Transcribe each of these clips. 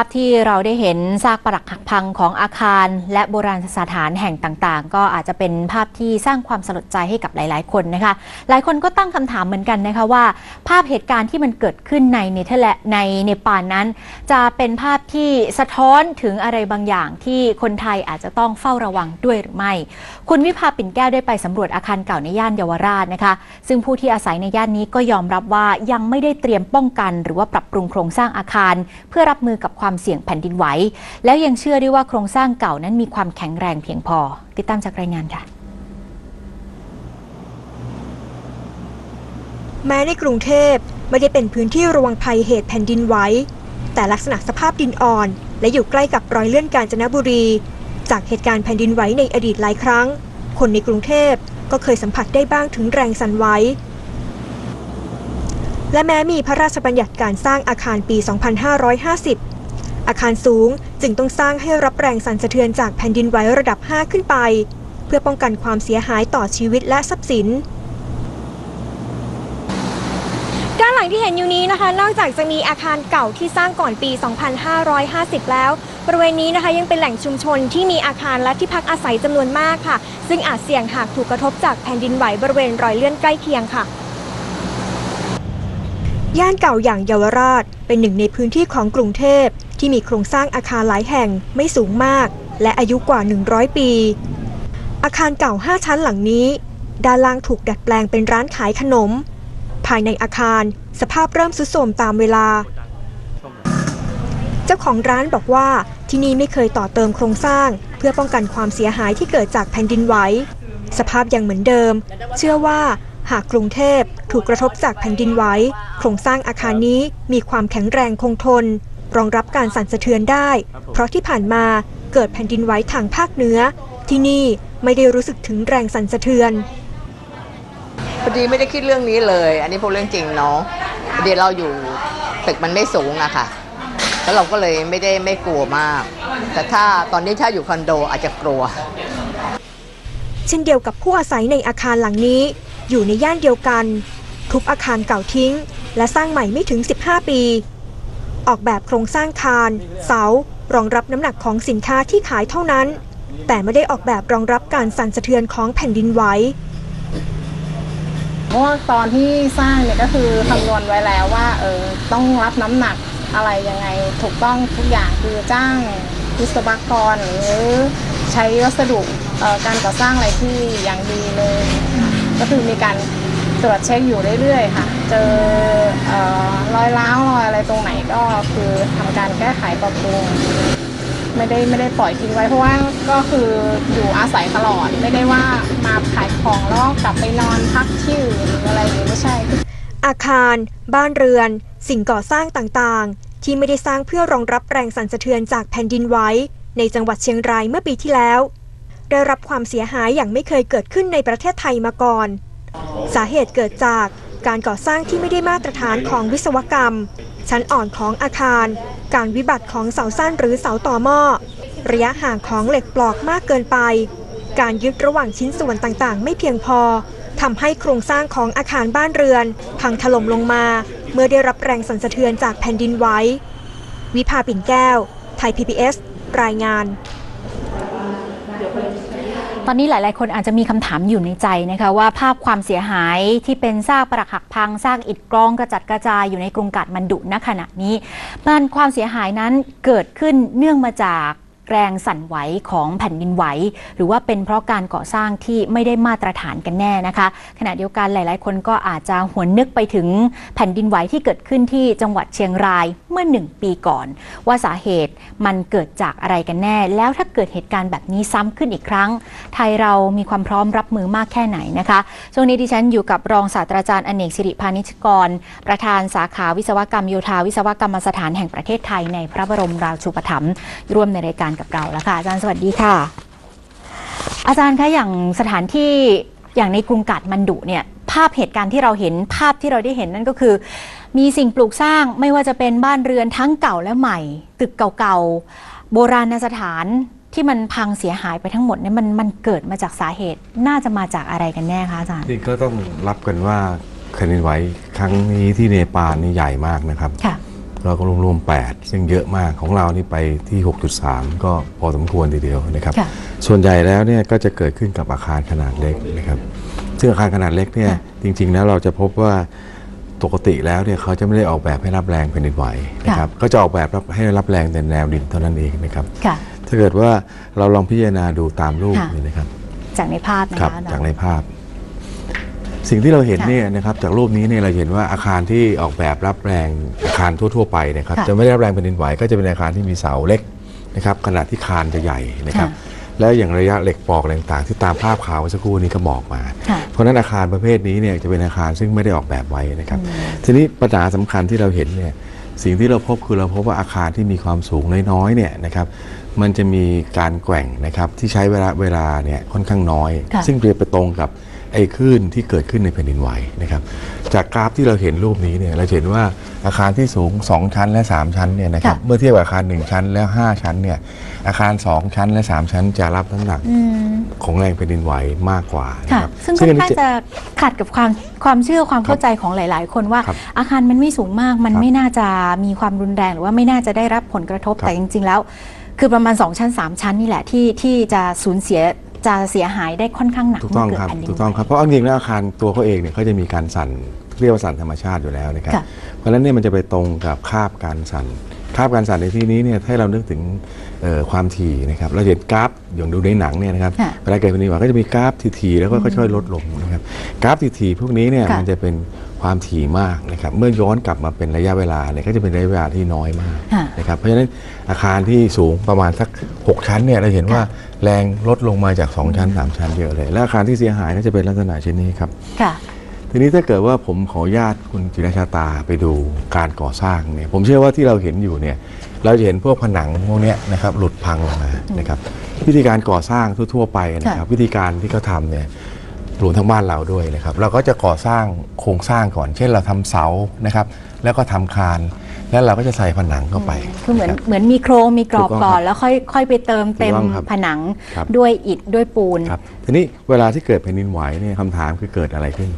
าพที่เราได้เห็นซากปรักหักพังของอาคาร และโบราณสถานแห่งต่างๆ ก็อาจจะเป็นภาพที่สร้างความสลดใจให้กับหลาย ๆ คนนะคะ หลายคนก็ตั้งคำถามเหมือนกันนะคะว่า ภาพเหตุการณ์ที่มันเกิดขึ้นในเนเธอร์แลนด์ในเนปาลนั้น จะเป็นภาพที่สะท้อนถึงอะไรบางอย่างที่คนไทยอาจจะต้องเฝ้าระวังด้วยหรือไม่ คุณวิภาปิ่นแก้วได้ไปสำรวจอาคารเก่าในย่านเยาวราชนะคะ ซึ่งผู้ที่อาศัยในย่านนี้ก็ยอมรับว่ายังไม่ได้เตรียมป้องกัน หรือว่าปรับปรุงโครงสร้างอาคาร เพื่อรับมือกับความเสี่ยงแผ่นดินไหว แล้วยังเชื่อด้วยว่าโครงสร้างเก่านั้นมีความแข็งแรงเพียงพอ ติดตามจากรายงานค่ะแม้ในกรุงเทพไม่ได้เป็นพื้นที่ระวังภัยเหตุแผ่นดินไหวแต่ลักษณะสภาพดินอ่อน และอยู่ใกล้กับรอยเลื่อนกาญจนบุรี จากเหตุการณ์แผ่นดินไหวในอดีตหลายครั้ง คนในกรุงเทพก็เคยสัมผัสได้บ้างถึงแรงสั่นไหวและแม้มีพระราชบัญญัติการสร้างอาคารปี 2550 อาคารสูงจึงต้องสร้างให้รับแรงสั่นสะเทือนจากแผ่นดินไหวระดับ 5 ขึ้นไป เพื่อป้องกันความเสียหายต่อชีวิตและทรัพย์สิน ด้านหลังที่เห็นอยู่นี้นะคะ นอกจากจะมีอาคารเก่าที่สร้างก่อนปี 2550 แล้ว บริเวณนี้นะคะยังเป็นแหล่งชุมชนที่มีอาคารและที่พักอาศัยจำนวนมากค่ะ ซึ่งอาจเสี่ยงหากถูกกระทบจากแผ่นดินไหวบริเวณรอยเลื่อนใกล้เคียงค่ะย่านเก่าอย่างเยาวราช เป็นหนึ่งในพื้นที่ของกรุงเทพ ที่มีโครงสร้างอาคารหลายแห่งไม่สูงมาก และอายุกว่า 100 ปี อาคารเก่า 5 ชั้นหลังนี้ ด้านล่างถูกดัดแปลงเป็นร้านขายขนม ภายในอาคารสภาพเริ่มทรุดโทรมตามเวลา เจ้าของร้านบอกว่าที่นี่ไม่เคยต่อเติมโครงสร้าง เพื่อป้องกันความเสียหายที่เกิดจากแผ่นดินไหวสภาพยังเหมือนเดิม เชื่อว่าหากกรุงเทพถูกกระทบจากแผ่นดินไหวโครงสร้างอาคารนี้มีความแข็งแรงคงทน รองรับการสั่นสะเทือนได้ เพราะที่ผ่านมาเกิดแผ่นดินไหวทางภาคเหนือ ที่นี่ไม่ได้รู้สึกถึงแรงสั่นสะเทือนพอดีไม่ได้คิดเรื่องนี้เลย อันนี้พูดเรื่องจริงเนาะพอดีเราอยู่ตึกมันไม่สูงอะค่ะ แล้วเราก็เลยไม่ได้ไม่กลัวมาก แต่ถ้าตอนนี้ถ้าอยู่คอนโดอาจจะกลัว เช่นเดียวกับผู้อาศัยในอาคารหลังนี้ อยู่ในย่านเดียวกัน ทุบอาคารเก่าทิ้ง และสร้างใหม่ไม่ถึง 15 ปี ออกแบบโครงสร้างคาน เสา รองรับน้ำหนักของสินค้าที่ขายเท่านั้น แต่ไม่ได้ออกแบบรองรับการสั่นสะเทือนของแผ่นดินไหวเพราะว่าตอนที่สร้างเนี่ยก็คือคำนวณไว้แล้วว่าเออต้องรับน้ำหนักอะไรยังไงถูกต้องทุกอย่างคือจ้างวิศวกรหรือใช้วัสดุการก่อสร้างอะไรที่อย่างดีเลย ก็คือมีการ ตรวจเช็คอยู่เรื่อยๆ ค่ะ เจอเอ่อรอยร้าวรอยอะไรตรงไหนก็คือทำการแก้ไขปรับปรุงไม่ได้ไม่ได้ปล่อยทิ้งไว้เพราะว่าก็คืออยู่อาศัยตลอดไม่ได้ว่ามาขายของแล้วกลับไปนอนพักที่อื่นหรืออะไรอย่างนี้ไม่ใช่ อาคาร บ้านเรือน สิ่งก่อสร้างต่างๆ ที่ไม่ได้สร้างเพื่อรองรับแรงสั่นสะเทือนจากแผ่นดินไหวในจังหวัดเชียงรายเมื่อปีที่แล้ว ได้รับความเสียหายอย่างไม่เคยเกิดขึ้นในประเทศไทยมาก่อน สาเหตุเกิดจากการก่อสร้างที่ไม่ได้มาตรฐานของวิศวกรรม ชั้นอ่อนของอาคาร การวิบัติของเสาสั้นหรือเสาต่อหม้อ ระยะห่างของเหล็กปลอกมากเกินไป การยึดระหว่างชิ้นส่วนต่างๆ ไม่เพียงพอทำให้โครงสร้างของอาคารบ้านเรือน พังถล่มลงมา เมื่อได้รับแรงสั่นสะเทือนจากแผ่นดินไหววิภาปิ่นแก้ว ไทย PBS รายงาน ตอนนี้หลาย ๆ คนอาจจะมีคำถามอยู่ในใจนะคะว่าภาพความเสียหายที่เป็นซากปรักหักพังซากอิฐกรองกระจัดกระจายอยู่ในกรุงกาดมันดุณขณะนี้มันความเสียหายนั้นเกิดขึ้นเนื่องมาจาก แรงสั่นไหวของแผ่นดินไหว หรือว่าเป็นเพราะการก่อสร้างที่ไม่ได้มาตรฐานกันแน่นะคะ ขณะเดียวกันหลาย ๆ คนก็อาจจะหวนนึกไปถึงแผ่นดินไหวที่เกิดขึ้นที่จังหวัดเชียงรายเมื่อหนึ่งปีก่อน ว่าสาเหตุมันเกิดจากอะไรกันแน่ แล้วถ้าเกิดเหตุการณ์แบบนี้ซ้ำขึ้นอีกครั้ง ไทยเรามีความพร้อมรับมือมากแค่ไหนนะคะช่วงนี้ดิฉันอยู่กับรองศาสตราจารย์อเนกสิริพานิชกร ประธานสาขาวิศวกรรมโยธาวิศวกรรมสถานแห่งประเทศไทยในพระบรมราชูปถัมภ์ร่วมในรายการกับเราแล้วค่ะอาจารย์สวัสดีค่ะ อาจารย์คะอย่างสถานที่อย่างในกรุงกาดมันดุเนี่ยภาพเหตุการณ์ที่เราเห็นภาพที่เราได้เห็นนั่นก็คือ มีสิ่งปลูกสร้างไม่ว่าจะเป็นบ้านเรือนทั้งเก่าและใหม่ ตึกเก่าๆ โบราณสถานที่มันพังเสียหายไปทั้งหมดเนี่ยมันมันเกิดมาจากสาเหตุน่าจะมาจากอะไรกันแน่คะอาจารย์ นี่ก็ต้องรับกันว่าแผ่นดินไหวครั้งนี้ที่เนปาลนี่ใหญ่มากนะครับ ค่ะ เราก็รวมๆ8ซึ่งเยอะมากของเรานี่ไปที่ 6.3 ก็พอสมควรทีเดียวนะครับค่ะส่วนใหญ่แล้วเนี่ยก็จะเกิดขึ้นกับอาคารขนาดเล็กนะครับ ซึ่งอาคารขนาดเล็กเนี่ยค่ะจริงๆแล้วเราจะพบว่าปกติแล้วเนี่ยเขาจะไม่ได้ออกแบบให้รับแรงแผ่นดินไหวนะครับก็จะออกแบบรับให้รับแรงแต่แนวดินเท่านั้นเองนะครับค่ะถ้าเกิดว่าเราลองพิจารณาดูตามรูปค่ะนี่นะครับ จากในภาพนะครัคะจากในภาพ สิ่งที่เราเห็นค่ะเนี่ยนะครับจากรูปนี้เนี่ยเราเห็นว่าอาคารที่ออกแบบรับแรงอาคารทั่ว ๆ ไปนะครับค่ะ จะไม่ได้รับแรงแผ่นดินไหวก็จะเป็นอาคารที่มีเสาเล็กนะครับขนาดที่คานจะใหญ่นะครับค่ะแล้วอย่างระยะเหล็กปอกอะไรต่างๆที่ตามภาพข่าวเมื่อสักครู่นี้ก็บอกมา ค่ะ เพราะฉะนั้นอาคารประเภทนี้เนี่ยจะเป็นอาคารซึ่งไม่ได้ออกแบบไว้นะครับ ทีนี้ปัญหาสำคัญที่เราเห็นเนี่ยสิ่งที่เราพบคือเราพบว่าอาคารที่มีความสูงน้อยๆเนี่ยนะครับมันจะมีการแกว่งนะครับที่ใช้เวลาเวลาเนี่ยค่อนข้างน้อย ค่ะ ซึ่งเปรียบไปตรงกับ ไอ้คลื่นที่เกิดขึ้นในแผ่นดินไหวนะครับจากกราฟที่เราเห็นรูปนี้เนี่ยเราจะเห็นว่าอาคารที่สูง 2 ชั้นและ 3 ชั้นเนี่ยนะครับค่ะเมื่อเทียบกับอาคาร 1 ชั้นและ5ชั้นเนี่ยอาคาร 2 ชั้นและ 3 ชั้นจะรับน้ำหนักอืมของแรงแผ่นดินไหวมากกว่านะค่ะครับซึ่งค่อนอันนี้ข้างจะขัดกับความความเชื่อความเข้าใจของหลาย ๆ คนว่าครับอาคารมันไม่สูงมากมันครับไม่น่าจะมีความรุนแรงหรือว่าไม่น่าจะได้รับผลกระทบครับแต่จริง ๆ แล้ว คือประมาณ 2 ชั้น 3 ชั้นนี่แหละที่ที่จะสูญเสีย จะเสียหายได้ค่อนข้างหนักถูกต้องเมื่ครับเกิดแผ่นดินถูกต้องครับเพราะเอาจริงๆแล้วอาคารตัวเขาเองเนี่ยเขาจะมีการสั่นเรียกว่าสั่นธรรมชาติอยู่แล้วนะครับค่ะเพราะฉะนั้นเนี่ยมันจะไปตรงกับคาบการสั่นคาบการสั่นในที่นี้เนี่ยให้เรานึกถึงเอ่อความถี่นะครับเราเห็นกราฟอย่างดูในหนังเนี่ยนะครับค่ะเวลาเกิดแผ่นดินไหวก็จะมีกราฟถี่ๆแล้วก็ค่อยๆลดลงนะครับกราฟถี่ๆพวกนี้เนี่ยค่ะมันจะเป็นความถี่มากนะครับเมื่อย้อนกลับมาเป็นระยะเวลาเนี่ยก็จะเป็นระยะเวลาที่น้อยมากค่ะนะครับเพราะฉะนั้นอาคารที่สูงประมาณสัก 6 ชั้นเนี่ยเราเห็นว่า แรงลดลงมาจาก 2 ชั้น 3 ชั้นเยอะเลย และอาคารที่เสียหายก็จะเป็นลักษณะเช่นนี้ครับ ค่ะ ทีนี้ถ้าเกิดว่าผมขออนุญาตคุณจิรชาตาไปดูการก่อสร้างเนี่ย ผมเชื่อว่าที่เราเห็นอยู่เนี่ย เราจะเห็นพวกผนังพวกเนี้ยนะครับหลุดพังลงมานะครับ วิธีการก่อสร้างทั่วๆไปนะครับ วิธีการที่เขาทำเนี่ยรวมทั้งบ้านเราด้วยนะครับ เราก็จะก่อสร้างโครงสร้างก่อน เช่นเราทำเสานะครับ แล้วก็ทำคาน แล้วเราก็จะใส่ผนังเข้าไปคือเหมือนนะรับเหมือนมีโครงมีกรอบถูกต้องก่อนครับแล้วค่อยค่อยไปเติมเต็มถูกต้องครับผนังครับด้วยอิฐด้วยปูนครับทีนี้เวลาที่เกิดแผ่นดินไหวเนี่ยคำถามคือเกิดอะไรขึ้น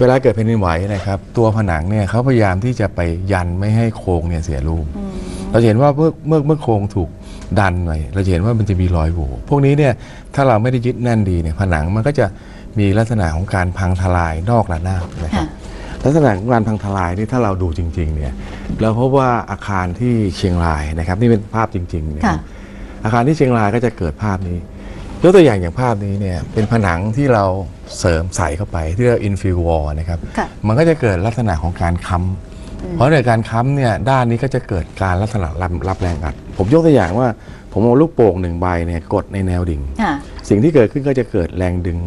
เวลาเกิดแผ่นดินไหวนะครับ ตัวผนังเนี่ยเขาพยายามที่จะไปยันไม่ให้โครงเนี่ยเสียรูปเราจะเห็นว่าเมื่อเมื่อเมื่อโครงถูกดันไปเราจะเห็นว่ามันจะมีรอยโหว่พวกนี้เนี่ยถ้าเราไม่ได้ยึดแน่นดีเนี่ยผนังมันก็จะมีลักษณะของการพังทลายนอกระนาบนะครับ ลักษณะของการพังทลายนี่ถ้าเราดูจริงๆเนี่ยเราพบว่าอาคารที่เชียงรายนะครับนี่เป็นภาพจริงๆนะครับค่ะอาคารที่เชียงรายก็จะเกิดภาพนี้ยกตัวอย่างอย่างภาพนี้เนี่ยเป็นผนังที่เราเสริมใส่เข้าไปที่เรียกอินฟิววอลนะครับค่ะมันก็จะเกิดลักษณะของการค้ำเพราะในการค้ำเนี่ยด้านนี้ก็จะเกิดการลักษณะรับรับแรงอัด ผมยกตัวอย่างว่าผมเอาลูกโป่งหนึ่งใบเนี่ยกดในแนวดิ่งค่ะสิ่งที่เกิดขึ้นก็จะเกิดแรงดึง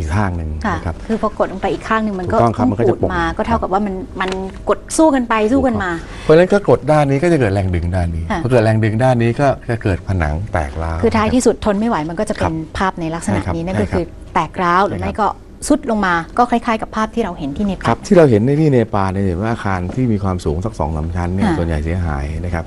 อีกทางหนึ่งค่ะนะครับ คือพอกดลงไปอีกข้างหนึ่งมันก็ถูกต้องครับมันก็จะปูดปกมา ก็เท่ากับว่ามันมันกดสู้กันไปสู้กันมา เพราะฉะนั้นก็กดด้านนี้ก็จะเกิดแรงดึงด้านนี้ค่ะ พอเกิดแรงดึงด้านนี้ก็จะเกิดผนังแตกร้าว คือท้ายนะรับที่สุดทนไม่ไหวมันก็จะเป็ครันบภาพในลักษณะใช่ครับนี้นั่นใช่ก็ครับคือแตกร้าวหรือใช่ครับไม่ก็สุดลงมาก็คล้าย ๆ กับภาพที่เราเห็นที่เนคปารัลบที่เราเห็นในที่เนปาลเนี่ยเห็นว่าอาคารที่มีความสูงสักสองสามชั้นเนี่ยค่ะส่วนใหญ่เสียหายนะครับ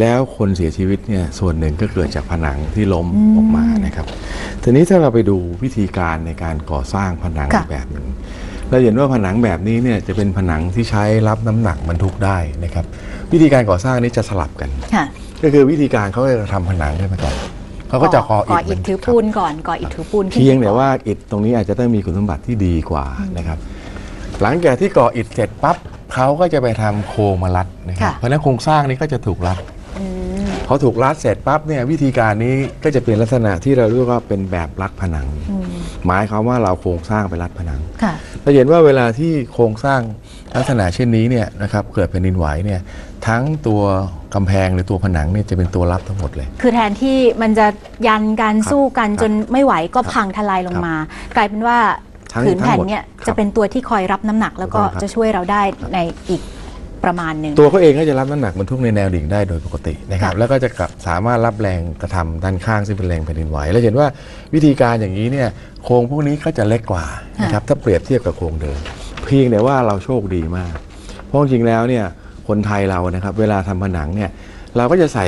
แล้วคนเสียชีวิตเนี่ยส่วนหนึ่งก็เกิดจากผนังที่ล้มอืมออกมานะครับ ทีนี้ถ้าเราไปดูวิธีการในการก่อสร้างผนังค่ะแบบหนึ่งเราเห็นว่าผนังแบบนี้เนี่ยจะเป็นผนังที่ใช้รับน้ำหนักบรรทุกได้นะครับ วิธีการก่อสร้างนี้จะสลับกันค่ะก็คือวิธีการเขาจะทำผนังขึ้นมาก่อนเขาก็จะก่ออิก่อฐอิฐมันถือครับปูนก่อนก่ออิฐถือปูนขึ้นเพียงแต่ไปก่อนว่าอิฐตรงนี้อาจจะต้องมีคุณสมบัติที่ดีกว่านะครับ หลังจากที่ก่ออิฐเสร็จปั๊บเขาก็จะไปทำโครงมารัดนะครับค่ะเพราะฉะนั้นโครงสร้างนี้ก็จะถูกรัดอืม พอถูกรัดเสร็จปั๊บเนี่ยวิธีการนี้ก็จะเป็นลักษณะที่เราเรียกว่าเป็นแบบรัดผนังอืมหมายความว่าเราโครงสร้างไปรัดผนังค่ะเราเห็นว่าเวลาที่โครงสร้างลักษณะเช่นนี้เนี่ยนะครับเกิดแผ่นดินไหวเนี่ยทั้งตัวกำแพงหรือตัวผนังเนี่ยจะเป็นตัวรับทั้งหมดเลย คือแทนที่มันจะยันการครับสู้กันครับจนไม่ไหวก็ครับพังทลายลงมา กลายเป็นว่าทั้งผืนแผ่นทั้งหมดเนี่ยครับจะเป็นตัวที่คอยรับน้ำหนักแล้วก็ถูกต้องครับจะช่วยเราได้ในอีก ประมาณหนึ่ง ตัวเขาเองก็จะรับน้ำหนักบรรทุกในแนวดิ่งได้โดยปกตินะครับค่ะ แล้วก็จะกลับสามารถรับแรงกระทำด้านข้างซึ่งเป็นแรงแผ่นดินไหวแล้วเห็นว่าวิธีการอย่างนี้เนี่ยโครงพวกนี้ก็จะเล็กกว่านะครับถ้าเปรียบเทียบกับโครงเดิมเพียงแต่ว่าเราโชคดีมาก เพราะจริงๆแล้วเนี่ยคนไทยเรานะครับเวลาทำผนังเนี่ยเราก็จะใส่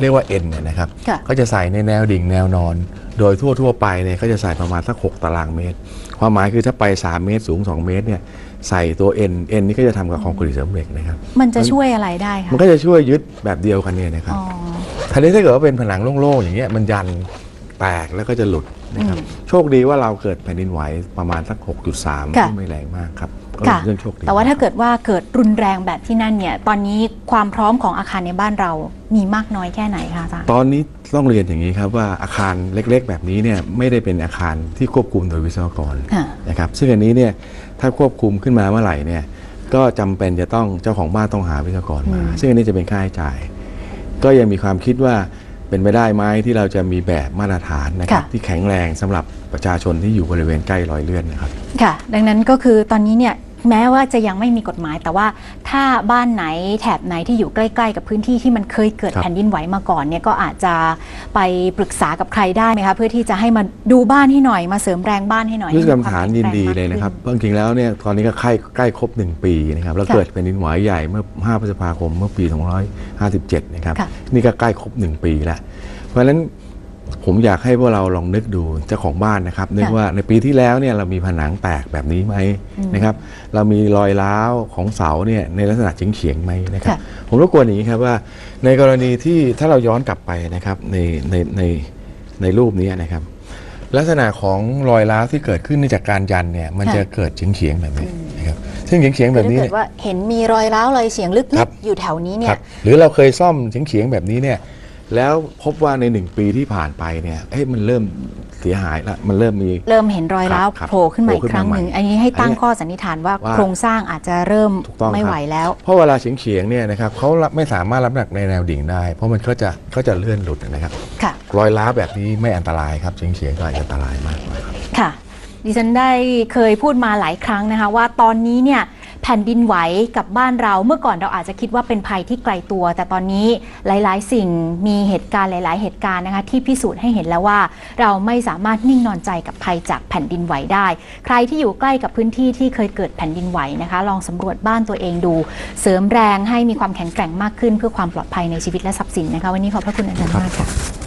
เรียกว่าเอ็นเนี่ยนะครับค่ะ ก็จะใส่ในแนวดิ่งแนวนอน โดยทั่วๆไปเนี่ยก็จะใส่ประมาณสัก 6 ตารางเมตร ความหมายคือถ้าไป 3 เมตรสูง 2 เมตรเนี่ย ใส่ตัว N N นี่ก็จะทำกับคอนกรีตเสริมเหล็กนะครับ มันจะช่วยอะไรได้คะมันก็จะช่วยยึดแบบเดียวกันเนี่ยนะครับอ๋อ ทีนี้ถ้าเกิดว่าเป็นผนังโล่งๆอย่างเงี้ยมันยันแตกแล้วก็จะหลุด นะครับอืมโชคดีว่าเราเกิดแผ่นดินไหวประมาณสัก 6.3ค่ะ ที่ไม่แรงมากครับก็ค่ะเป็นเรื่องโชคดีแต่ว่าถ้าเกิดว่าเกิดรุนแรงแบบที่นั่นเนี่ย ตอนนี้ความพร้อมของอาคารในบ้านเรามีมากน้อยแค่ไหนคะอาจารย์ ตอนนี้ต้องเรียนอย่างนี้ครับว่าอาคารเล็กๆ แบบนี้เนี่ยไม่ได้เป็นอาคารที่ควบคุมโดยวิศวกรค่ะ นะครับซึ่งอันนี้เนี่ยถ้าควบคุมขึ้นมาเมื่อไหร่เนี่ยก็จำเป็นจะต้องเจ้าของบ้านต้องหาวิศวกรมาอืมซึ่งอันนี้จะเป็นค่าใช้จ่าย ก็ยังมีความคิดว่า เป็นไปได้ไหมที่เราจะมีแบบมาตรฐานนะครับที่แข็งแรงสำหรับประชาชนที่อยู่บริเวณใกล้รอยเลื่อนนะครับ ค่ะ ดังนั้นก็คือตอนนี้เนี่ย แม้ว่าจะยังไม่มีกฎหมาย แต่ว่าถ้าบ้านไหนแถบไหนที่อยู่ใกล้ ๆ กับพื้นที่ที่มันเคยเกิดครับแผ่นดินไหวมาก่อนเนี่ยก็อาจจะไปปรึกษากับใครได้ไหมคะเพื่อที่จะให้มาดูบ้านให้หน่อยมาเสริมแรงบ้านให้หน่อยวิศวกรรมให้ฐานควมยินแข็งแรงดีมากเลยนะครับขึ้จริงๆแล้วเนี่ยตอนนี้ก็ใกล้ใกล้ครบ 1 ปีนะครับแล้วค่ะเกิดแผ่นดินไหวใหญ่เมื่อ 5 พฤษภาคมเมื่อปี 2557 นะครับค่ะนี่ก็ใกล้ครบ 1 ปีแล้วเพราะฉะนั้น ผมอยากให้พวกเราลองนึกดูเจ้าของบ้านนะครับ นึกว่าในปีที่แล้วเนี่ยเรามีผนังแตกแบบนี้ไหมนะครับ เรามีรอยร้าวของเสาเนี่ยในลักษณะเฉียงๆไหมนะครับค่ะผมรบกวนอย่างนี้ครับว่า ในกรณีที่ถ้าเราย้อนกลับไปนะครับในในในในรูปนี้นะครับ ลักษณะของรอยร้าวที่เกิดขึ้นจากการยันเนี่ยมันค่ะจะเกิดเฉียงๆแบบนี้นะครับซึ่งเฉียงๆคืแบอบถ้านี้เกิเนี่ดยว่าเห็นมีรอยร้าวรอยเสียงลึครักบๆอยู่แถวนี้เนี่คยรับหรือเราเคยซ่อมเฉียงๆแบบนี้เนี่ย แล้วพบว่าในหนึ่งปีที่ผ่านไปเนี่ยเอ้ยมันเริ่มเสียหายละมันเริ่มมี เริ่มเห็นรอยร้าวครับโผล่ขึ้นมาอีโผล่กขึ้นครั้งมาหนึ่ง ใหม่อันนี้ให้ตั้งอันนี้ข้อสันนิษฐานว่าว่า โครงสร้างอาจจะเริ่มถูกต้องไม่ครับไหวแล้ว เพราะเวลาเฉียงๆเนี่ยนะครับเขารับไม่สามารถรับน้ำหนักในแนวดิ่งได้ เพราะมันก็จะก็จะเลื่อนหลุดนะครับ ค่ะ รอยร้าวแบบนี้ไม่อันตรายครับเฉียงๆก็อาจจะอันตรายมากกว่าครับ ค่ะ ดิฉันได้เคยพูดมาหลายครั้งนะคะ ว่าตอนนี้เนี่ย แผ่นดินไหวกับบ้านเราเมื่อก่อนเราอาจจะคิดว่าเป็นภัยที่ไกลตัว แต่ตอนนี้หลาย ๆ สิ่งมีเหตุการณ์หลาย ๆ เหตุการณ์นะคะที่พิสูจน์ให้เห็นแล้วว่า เราไม่สามารถนิ่งนอนใจกับภัยจากแผ่นดินไหวได้ ใครที่อยู่ใกล้กับพื้นที่ที่เคยเกิดแผ่นดินไหวนะคะ ลองสำรวจบ้านตัวเองดู เสริมแรงให้มีความแข็งแกร่งมากขึ้นเพื่อความปลอดภัยในชีวิตและทรัพย์สินนะคะวันนี้ขอบพระคุณอาจารย์มากค่ะ